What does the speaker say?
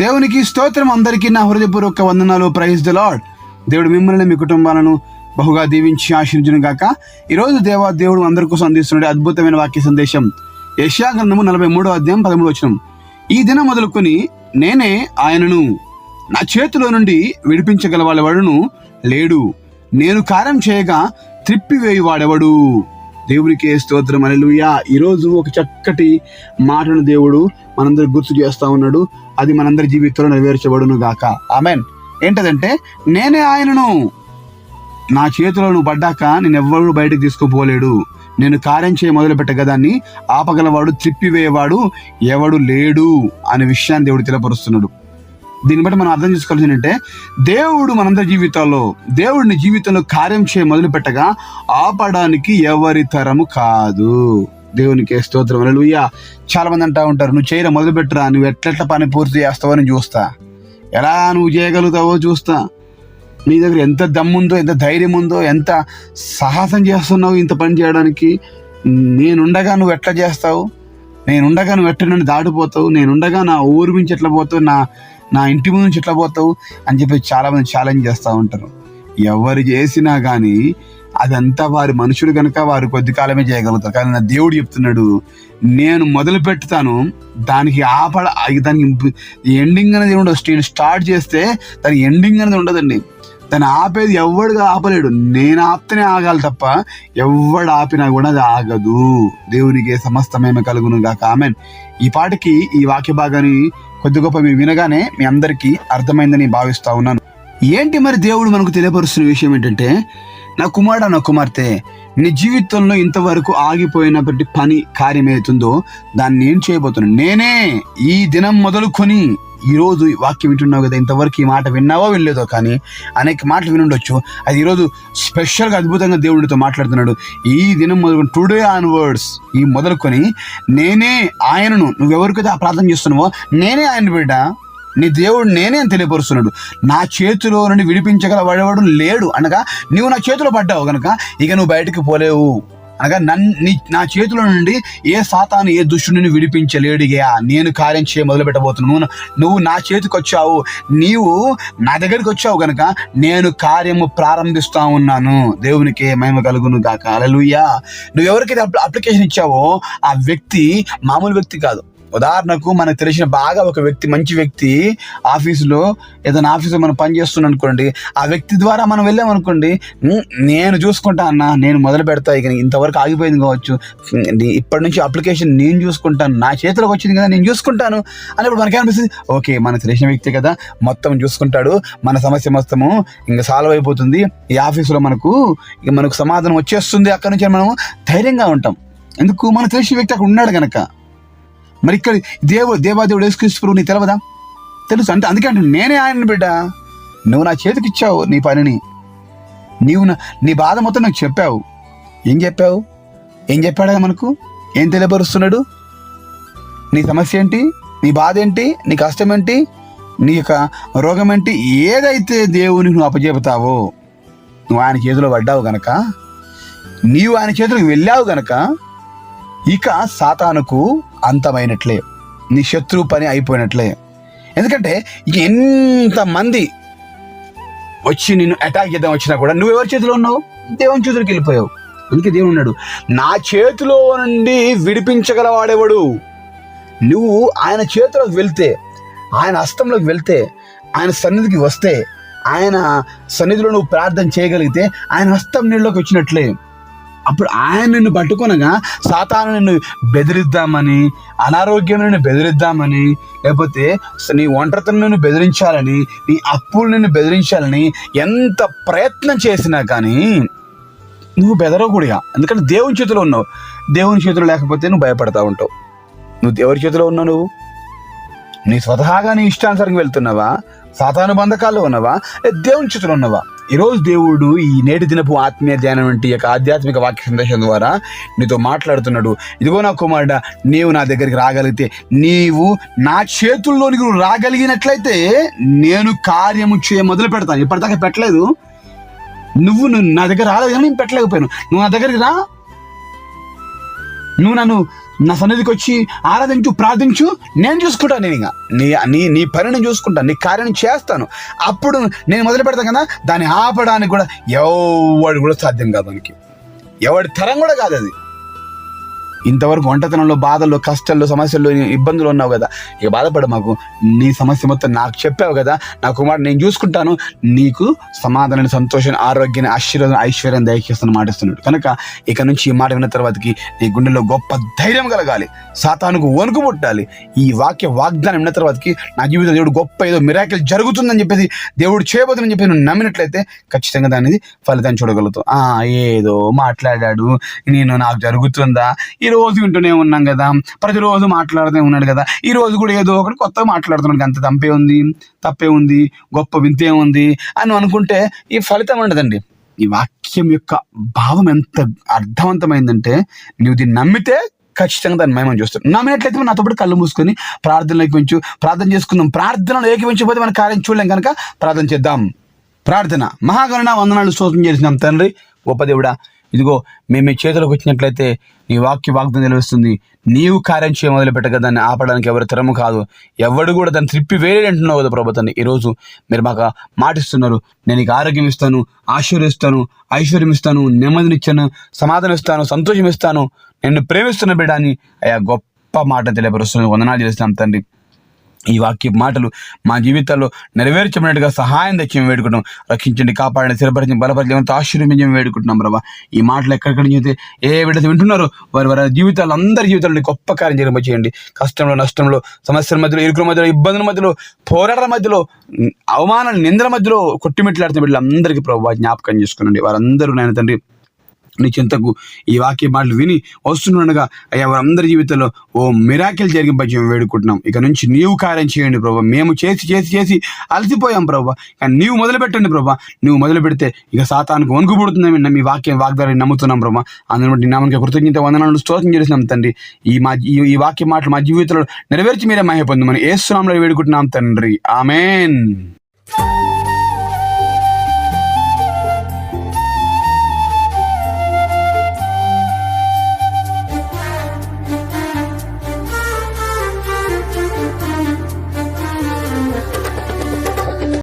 దేవునికి స్తోత్రం అందరికీ నా హృదయపూర్వక వందనాలు. ప్రైజ్ ద లాడ్ దేవుడు మిమ్మల్ని మీ కుటుంబాలను బహుగా దీవించి ఆశీర్వజన గాక. ఈరోజు దేవా దేవుడు అందరి కోసం అందిస్తున్న అద్భుతమైన వాక్య సందేశం. యశా గ్రంథము నలభై మూడో అధ్యాయం పదమూడు వచనం. ఈ దినం మొదలుకొని నేనే ఆయనను నా చేతిలో నుండి విడిపించగల వాడెవడును లేడు. నేను కార్యం చేయగా త్రిప్పివేయి వాడెవడు దేవునికి స్తోత్రం. అలెలుయా ఈరోజు ఒక చక్కటి మాటను దేవుడు మనందరికి గుర్తు చేస్తా ఉన్నాడు. అది మనందరి జీవితంలో నెరవేర్చబడును గాక. ఆమెన్. ఏంటదంటే నేనే ఆయనను. నా చేతిలో నువ్వు పడ్డాక నేను ఎవ్వరూ బయటకు తీసుకుపోలేడు. నేను కార్యం చేయ మొదలు పెట్టగదాన్ని ఆపగలవాడు త్రిప్పివేయవాడు ఎవడు లేడు అనే విషయాన్ని దేవుడు తెలియపరుస్తున్నాడు. దీన్ని బట్టి మనం అర్థం చేసుకోవాల్సింది ఏంటంటే దేవుడు మనందరి జీవితాల్లో దేవుడిని జీవితంలో కార్యం చేయ మొదలు పెట్టగా ఆపడానికి ఎవరి తరము కాదు. దేవునికి స్తోత్రం. అలలుయ్య చాలా మంది అంటా ఉంటారు నువ్వు చేయడం మొదలుపెట్టురా నువ్వు ఎట్లెట్ల పని పూర్తి చేస్తావో నేను చూస్తా. ఎలా నువ్వు చేయగలుగుతావో చూస్తా. నీ దగ్గర ఎంత దమ్ముందో ఎంత ధైర్యం ఉందో ఎంత సాహసం చేస్తున్నావు ఇంత పని చేయడానికి? నేనుండగా నువ్వు ఎట్లా చేస్తావు? నేనుండగా నువ్వు ఎట్లా నన్ను దాటిపోతావు? నేనుండగా నా ఊరు నుంచి ఎట్లా పోతావు? నా నా ఇంటి ముందు నుంచి ఎట్లా పోతావు అని చెప్పి చాలామంది ఛాలెంజ్ చేస్తూ ఉంటారు. ఎవరు చేసినా కానీ అదంతా వారి మనుషులు కనుక వారు కొద్ది కాలమే చేయగలుగుతారు. కానీ నా దేవుడు చెప్తున్నాడు నేను మొదలు పెడతాను దానికి ఆపడ దానికి ఎండింగ్ అనేది ఉండదు నేను స్టార్ట్ చేస్తే దాని ఎండింగ్ అనేది ఉండదండి. దాన్ని ఆపేది ఎవడుగా ఆపలేడు. నేను ఆపితేనే ఆగాలి తప్ప ఎవడు ఆపినా కూడా అది ఆగదు. దేవునికి సమస్తమేమ కలుగును గాక ఆమెన్. ఈ పాటకి ఈ వాక్య భాగాన్ని కొద్ది గొప్ప మీరు వినగానే మీ అందరికీ అర్థమైందని భావిస్తా ఉన్నాను. ఏంటి మరి దేవుడు మనకు తెలియపరుస్తున్న విషయం ఏంటంటే నా కుమారుడు నా కుమార్తె నీ జీవితంలో ఇంతవరకు ఆగిపోయినప్పటి పని కార్యం ఏదైతుందో దాన్ని నేను చేయబోతున్నాను. నేనే ఈ దినం మొదలుకొని ఈరోజు ఈ వాక్యం వింటున్నావు కదా ఇంతవరకు ఈ మాట విన్నావో వినలేదో కానీ అనేక మాటలు వినుండొచ్చు. అది ఈరోజు స్పెషల్గా అద్భుతంగా దేవుడితో మాట్లాడుతున్నాడు. ఈ దినం మొదలుకొని టుడే ఆన్వర్డ్స్ ఈ మొదలుకొని నేనే ఆయనను నువ్వెవరికైతే ఆ ప్రార్థన చేస్తున్నావో నేనే ఆయన బిడ్డ నీ దేవుడు నేనే అని తెలియపరుస్తున్నాడు. నా చేతిలో నుండి విడిపించగల వాడేవాడు లేడు అనగా నువ్వు నా చేతిలో పడ్డావు కనుక ఇక నువ్వు బయటకు పోలేవు. అనగా నన్ నీ నా చేతిలో నుండి ఏ సాతాను ఏ దుష్టుని విడిపించలేడు నేను కార్యం చేయ మొదలు పెట్టబోతున్నాను నువ్వు నువ్వు నా చేతికి వచ్చావు. నీవు నా దగ్గరికి వచ్చావు కనుక నేను కార్యము ప్రారంభిస్తా ఉన్నాను. దేవునికి మహిమ కలుగును గాక. అలలుయ్యా నువ్వు ఎవరికైతే అప్లికేషన్ ఇచ్చావో ఆ వ్యక్తి మామూలు వ్యక్తి కాదు. ఉదాహరణకు మనకు తెలిసిన బాగా ఒక వ్యక్తి మంచి వ్యక్తి ఆఫీసులో ఏదైనా ఆఫీసులో మనం పని చేస్తున్నాం అనుకోండి ఆ వ్యక్తి ద్వారా మనం వెళ్ళామనుకోండి నేను చూసుకుంటా అన్న నేను మొదలు పెడతా ఇక ఇంతవరకు ఆగిపోయింది కావచ్చు. ఇప్పటి నుంచి అప్లికేషన్ నేను చూసుకుంటాను నా చేతిలోకి వచ్చింది కదా నేను చూసుకుంటాను అన్నప్పుడు మనకేమనిపిస్తుంది ఓకే మన తెలిసిన వ్యక్తి కదా మొత్తం చూసుకుంటాడు మన సమస్య మొత్తము ఇంకా సాల్వ్ అయిపోతుంది. ఈ ఆఫీసులో మనకు ఇక మనకు సమాధానం వచ్చేస్తుంది అక్కడ నుంచి మనం ధైర్యంగా ఉంటాం. ఎందుకు? మన తెలిసిన వ్యక్తి అక్కడ ఉన్నాడు కనుక మరి ఇక్కడ దేవు దేవాదేవుడు యేసుక్రీస్తు నీకు తెలవదా? తెలుసు. అంటే అందుకే అంటే నేనే ఆయన బిడ్డ? నువ్వు నా చేతికి ఇచ్చావు నీ పనిని. నీవు నా నీ బాధ మొత్తం నాకు చెప్పావు. ఏం చెప్పావు? ఏం చెప్పాడా మనకు? ఏం తెలియపరుస్తున్నాడు? నీ సమస్య ఏంటి? నీ బాధ ఏంటి? నీ కష్టం ఏంటి? నీ యొక్క రోగం ఏంటి? ఏదైతే దేవునికి నువ్వు అప్పచెబుతావో నువ్వు ఆయన చేతిలో పడ్డావు గనక నీవు ఆయన చేతులకు వెళ్ళావు గనక ఇక సాతానుకు అంతమైనట్లే. నీ శత్రువు పని అయిపోయినట్లే. ఎందుకంటే ఎంతమంది వచ్చి నిన్ను అటాక్ చేద్దాం వచ్చినా కూడా నువ్వు ఎవరి చేతిలో ఉన్నావు? దేవుని చేతులకు వెళ్ళిపోయావు. అందుకే దేవుడు ఉన్నాడు. నా చేతిలో నుండి విడిపించగలవాడేవాడు? నువ్వు ఆయన చేతిలోకి వెళ్తే ఆయన హస్తంలోకి వెళ్తే ఆయన సన్నిధికి వస్తే ఆయన సన్నిధిలో నువ్వు ప్రార్థన చేయగలిగితే ఆయన హస్తం నీళ్ళలోకి వచ్చినట్లే. అప్పుడు ఆయన నిన్ను పట్టుకొనగా సాతాను నిన్ను బెదిరిద్దామని అనారోగ్యం నిన్ను బెదిరిద్దామని లేకపోతే నీ ఒంటరితనం నిన్ను బెదిరించాలని నీ అప్పులు నిన్ను బెదిరించాలని ఎంత ప్రయత్నం చేసినా కానీ నువ్వు బెదరకూడిగా ఎందుకంటే దేవుని చేతిలో ఉన్నావు. దేవుని చేతిలో లేకపోతే నువ్వు భయపడతా ఉంటావు. నువ్వు ఎవరి చేతిలో ఉన్నావు నువ్వు. నీ స్వతహాగా నీ ఇష్టానుసారంగా వెళ్తున్నావా? సాతాను బంధకాల్లో ఉన్నావా? దేవుని చేతిలో ఉన్నావా? ఈరోజు దేవుడు ఈ నేటి దినపు ఆత్మీయ ధ్యానం వంటి యొక్క ఆధ్యాత్మిక వాక్య సందేశం ద్వారా నీతో మాట్లాడుతున్నాడు. ఇదిగో నా కుమారుడ నీవు నా దగ్గరికి రాగలిగితే నీవు నా చేతుల్లోనికి నువ్వు రాగలిగినట్లయితే నేను కార్యము చేయ మొదలు పెడతాను. ఇప్పటిదాకా పెట్టలేదు. నువ్వు నువ్వు నా దగ్గర రాలేదు కానీ నేను పెట్టలేకపోయాను. నువ్వు నా దగ్గరికి రా. నువ్వు నన్ను నా సన్నిధికి వచ్చి ఆరాధించు ప్రార్థించు నేను చూసుకుంటాను నేను ఇంకా. నీ నీ నీ పని నేను చూసుకుంటాను నీ కార్యం చేస్తాను. అప్పుడు నేను మొదలు పెడతాను కదా దాన్ని ఆపడానికి కూడా ఎవడు కూడా సాధ్యం కాదు దానికి. ఎవడి తరం కూడా కాదు అది. ఇంతవరకు ఒంటతనంలో బాధల్లో కష్టాల్లో సమస్యల్లో ఇబ్బందులు ఉన్నావు కదా ఇక బాధపడ మాకు. నీ సమస్య మొత్తం నాకు చెప్పావు కదా నా కుమారుడు నేను చూసుకుంటాను. నీకు సమాధానం సంతోషం ఆరోగ్యాన్ని ఆశీర్వాదం ఐశ్వర్యం దయచేస్తున్న మాటిస్తున్నాడు. కనుక ఇక నుంచి ఈ మాట విన్న తర్వాతకి నీ గుండెలో గొప్ప ధైర్యం కలగాలి. సాతానుకు వణుకు పుట్టాలి ఈ వాక్య వాగ్దానం విన్న తర్వాతకి నా జీవితం దేవుడు గొప్ప ఏదో మిరాకిల్ జరుగుతుందని చెప్పేసి దేవుడు చేయబోతుందని చెప్పి నువ్వు నమ్మినట్లయితే ఖచ్చితంగా దానిది ఫలితాన్ని చూడగలుగుతావు. ఏదో మాట్లాడాడు. నేను నాకు జరుగుతుందా? ఈ రోజు వింటూనే ఉన్నాం కదా. ప్రతిరోజు మాట్లాడుతూనే ఉన్నాడు కదా. ఈ రోజు కూడా ఏదో ఒకటి కొత్తగా మాట్లాడుతున్నాడు అంత తంపే ఉంది తప్పే ఉంది గొప్ప వింతే ఉంది అని అనుకుంటే ఈ ఫలితం ఉండదండి. ఈ వాక్యం యొక్క భావం ఎంత అర్థవంతమైందంటే నువ్వు దీన్ని నమ్మితే ఖచ్చితంగా దాన్ని మేము చూస్తాం. నమ్మినట్లయితే మనం నాతో పాటు కళ్ళు మూసుకొని ప్రార్థనలోకి పెంచు ప్రార్థన చేసుకుందాం. ప్రార్థనలో ఏకీపించకపోతే మన కార్యం చూడలేం కనుక ప్రార్థన చేద్దాం. ప్రార్థన. మహాగణన వందనాలు స్తోత్రం చేసినాం తండ్రి గొప్ప దేవుడా ఇదిగో మేము మీ చేతులకు వచ్చినట్లయితే నీ వాక్య వాగ్దం నిలవిస్తుంది. నీవు కార్యం చేయ మొదలు పెట్టగా దాన్ని ఆపడానికి ఎవరి తరము కాదు. ఎవడు కూడా దాన్ని త్రిప్పి వేరే అంటున్నావు కదా ప్రభుత్వాన్ని ఈరోజు మీరు మాకు మాటిస్తున్నారు నేను నీకు ఆరోగ్యం ఇస్తాను ఆశీర్వదిస్తాను ఐశ్వర్యం ఇస్తాను నెమ్మదినిచ్చాను సమాధానం ఇస్తాను సంతోషం ఇస్తాను. నిన్ను ప్రేమిస్తున్న బిడ్డ అని అయ్యా గొప్ప మాట తెలియపరుస్తున్నాను. వందనాలు చేస్తాం తండ్రి. ఈ వాక్య మాటలు మా జీవితాల్లో నెరవేర్చబడినట్టుగా సహాయం తెచ్చి మేము వేడుకుంటాం రక్షించండి కాపాడండి స్థిరపరిచి బలపరిచి ఎంతో మేము వేడుకుంటున్నాం ప్రభా. ఈ మాటలు ఎక్కడెక్కడ చూస్తే ఏ విడత వింటున్నారో వారి వారి జీవితాలు అందరి జీవితాలను గొప్ప కార్యం జరిగ చేయండి. కష్టంలో నష్టంలో సమస్యల మధ్యలో ఇరుకుల మధ్యలో ఇబ్బందుల మధ్యలో పోరాటాల మధ్యలో ఉమ్, అవమానాల నిందల మధ్యలో కొట్టిమిట్లాడుతున్న బిడ్డలందరికీ ప్రభావ జ్ఞాపకం చేసుకునండి. వారందరూ నాయన తండ్రి నీ చింతకు ఈ వాక్య మాటలు విని వస్తుండగా అయ్యా వారందరి జీవితంలో ఓ మిరాకిల్ జరిగింపచ్చి మేము వేడుకుంటున్నాం. ఇక నుంచి నీవు కార్యం చేయండి ప్రభా. మేము చేసి చేసి చేసి అలసిపోయాం ప్రభా. కానీ నీవు మొదలు పెట్టండి ప్రభా. నువ్వు మొదలు పెడితే ఇక సాతానికి వణుకు పుడుతుందని మీ వాక్యం వాగ్దారాన్ని నమ్ముతున్నాం ప్రభా. అందులో బట్టి నీ నామానికి కృతజ్ఞత వందనాలను స్తోత్రం చేసినాం తండ్రి. ఈ మా ఈ వాక్య మాటలు మా జీవితంలో నెరవేర్చి మీరే మహే పొందమని ఏసునాంలో వేడుకుంటున్నాం తండ్రి. ఆమెన్.